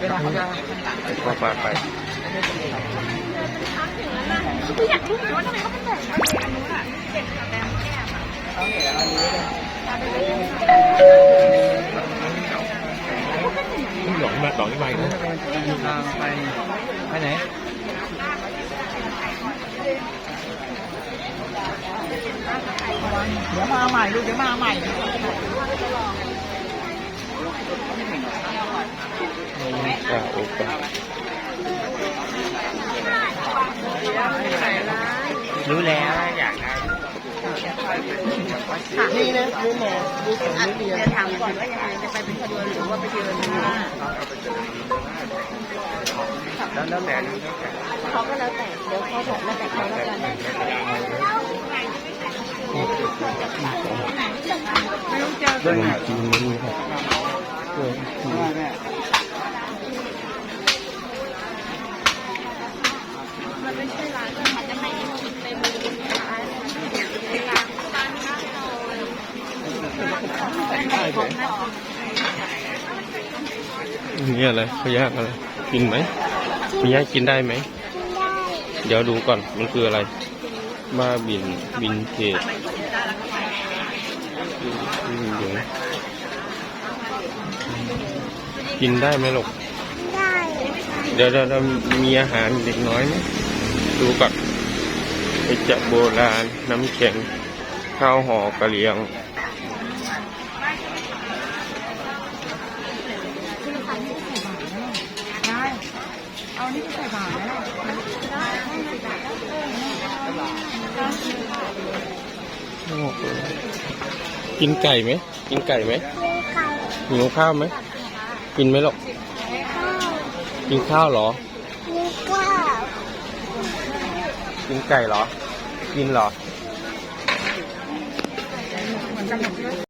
ไปนะเขาจะก็ไปไปคืออยากรู้เหมือนกันว่าทำไมเขาเป็นแบบนี้อันนู้นอะเก็บแต้มแก้มอะเอาเห็นอันนี้เลยหลงมาหลงที่มาอีกนะทางไปไปไหนเดี๋ยวมาใหม่ลูกเดี๋ยวมาใหม่ รู้แล้วอยากได้นี่นะรู้หละดูสมรู้เรียนจะถามก่อนว่ายังไงจะไปเป็นขบวนหรือว่าไปเดินแล้วแล้วแต่เขาก็แล้วแต่เดี๋ยวเขาบอกแล้วแต่เขาแล้วกันไม่ต้องเจอเรื่องจริงมันมันไม่ใช่ร้านมันจะไม่คิดในมือร้า นร้านร้านข้าวซอยนี่อะไรขยะอะไรกินไหมขยะกินได้ไหม เดี๋ยวดูก่อนมันคืออะไรมาบินบินเทจอืมเดี๋ยวกินได้ไหมลูก ได้ เดี๋ยวเรามีอาหารเด็กน้อยไหม ดูก่อนไปจับโบราณ น้ำแข็งข้าวห่อกระเหรี่ยง เอานี่ไปใส่บาตรแล้วกินไก่ไหม กินไก่ไหมหิวข้าวไหม กินไหมลูกกินข้าวเหรอ กินไก่เหรอ กินเหรอ